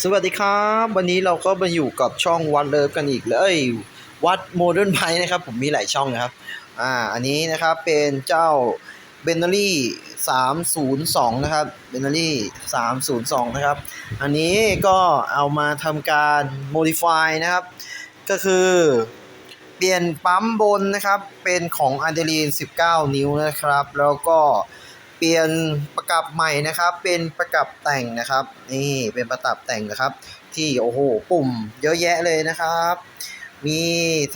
สวัสดีครับ วันนี้เราก็มาอยู่กับช่องวัดเลิฟกันอีกเลยเอ้วัดโมเดิร์นไพนะครับ ผมมีหลายช่องนะครับ อ่า อันนี้นะครับเป็นเจ้าเบนเนอรี่302นย์สองนะครับเบนเนอรี่302นย์สองนะครับ อันนี้ก็เอามาทำการ modify นะครับ ก็คือเปลี่ยนปั๊มบนนะครับ เป็นของอะดรีน19 นิ้วนะครับ แล้วก็ ปลี่ยนประกับใหม่นะครับ เป็นประกับแต่งนะครับ นี่เป็นประกับแต่งนะครับ ที่โอ้โหปุ่มเยอะแยะเลยนะครับ มี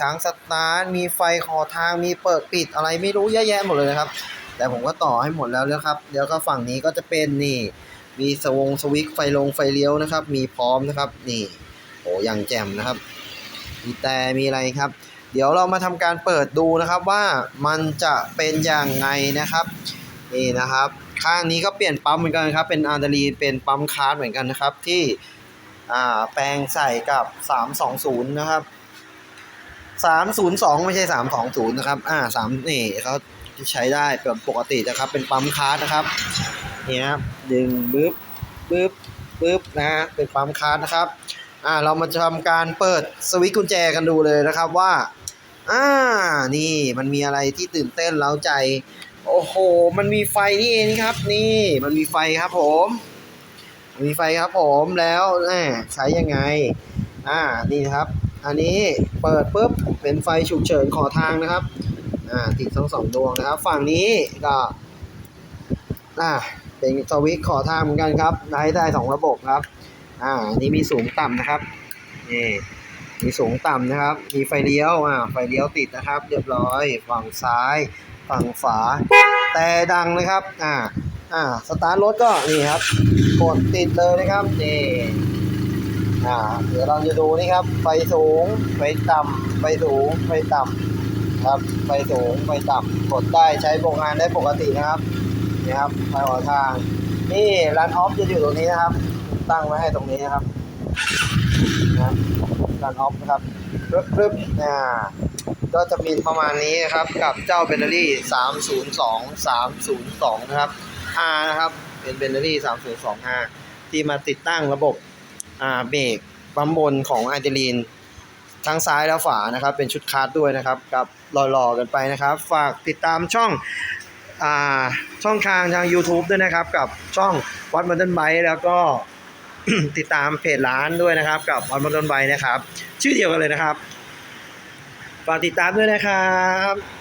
ทั้งสตาร์ทมีไฟขอทางมีเปิดปิดอะไรไม่รู้เยอะแยะหมดเลยนะครับ แต่ผมก็ต่อให้หมดแล้วนะครับเดี๋ยวก็ฝั่งนี้ก็จะเป็นนี่มีสวงสวิตช์ไฟลงไฟเลี้ยวนะครับ มีพร้อมนะครับนี่โอ้ยังแจ่มนะครับ มีแต่มีอะไรครับ เดี๋ยวเรามาทำการเปิดดูนะครับว่ามันจะเป็นอย่างไงนะครับ นี่นะครับ ข้างนี้ก็เปลี่ยนปั๊มเหมือนกันครับ เป็นอาร์ดรีเป็นปั๊มคาร์ดเหมือนกันนะครับ ที่อ่าแปลงใส่กับ 320 นะครับ 302 ไม่ใช่ 320 นะครับ อ่า3นี่เขาใช้ได้แบบปกตินะครับ เป็นปั๊มคาร์ดนะครับนี่ครับดึงบึ๊บบึ๊บบึ๊บนะฮะเป็นปั๊มคาร์ดนะครับ อ่า เรามาทำการเปิดสวิตช์กุญแจกันดูเลยนะครับว่า อ่า นี่มันมีอะไรที่ตื่นเต้นเล้าใจ โอ้โห มันมีไฟนี่เองครับ นี่ มันมีไฟครับผมมันมีไฟครับผมแล้วแหมใช้ยังไง อ่า นี่ครับ อันนี้เปิดปุ๊บ เป็นไฟฉุกเฉินขอทางนะครับ อ่า ติดทั้งสองดวงนะครับ ฝั่งนี้ก็ อ่า เป็นสวิตช์ขอทางเหมือนกันครับ ได้ได้สองระบบครับ อ่านนี้มีสูงต่ำนะครับ นี่ มีสูงต่ำนะครับ มีไฟเลี้ยว อ่า ไฟเลี้ยวติดนะครับ เรียบร้อย ฝั่งซ้าย ฝั่งฝา แต่ดังนะครับ อ่า อ่า สตาร์ทรถก็นี่ครับ กดติดเลยนะครับ นี่ อ่า เดี๋ยวเราจะดูนี่ครับ ไฟสูง ไฟต่ำไฟสูง ไฟต่ำครับ ไฟสูง ไฟต่ำกดได้ใช้โปรงงานได้ปกตินะครับ นี่ครับ ไฟหัวทาง นี่รันออฟจะอยู่ตรงนี้นะครับ ตั้งไว้ให้ตรงนี้นะครับนะรันออฟนะครับรึบรึบอ่า ก็จะมีประมาณนี้นะครับกับเจ้าเบนเนอรี่302 302 นะครับ R นะครับ เป็นเบนเนอรี่3025ที่มาติดตั้งระบบเบรกปั๊มบนของไอเดลีนทั้งซ้ายและฝานะครับ เป็นชุดคาร์ดด้วยนะครับกับหล่อๆกันไปนะครับ ฝากติดตามช่องอ่าช่องทางทาง YouTube ด้วยนะครับ กับช่องวัดมันเดิลไบแล้วก็ติดตามเพจร้านด้วยนะครับ กับวัดมันเดิลไบนะครับ ชื่อเดียวกันเลยนะครับ ฝากติดตามด้วยนะครับ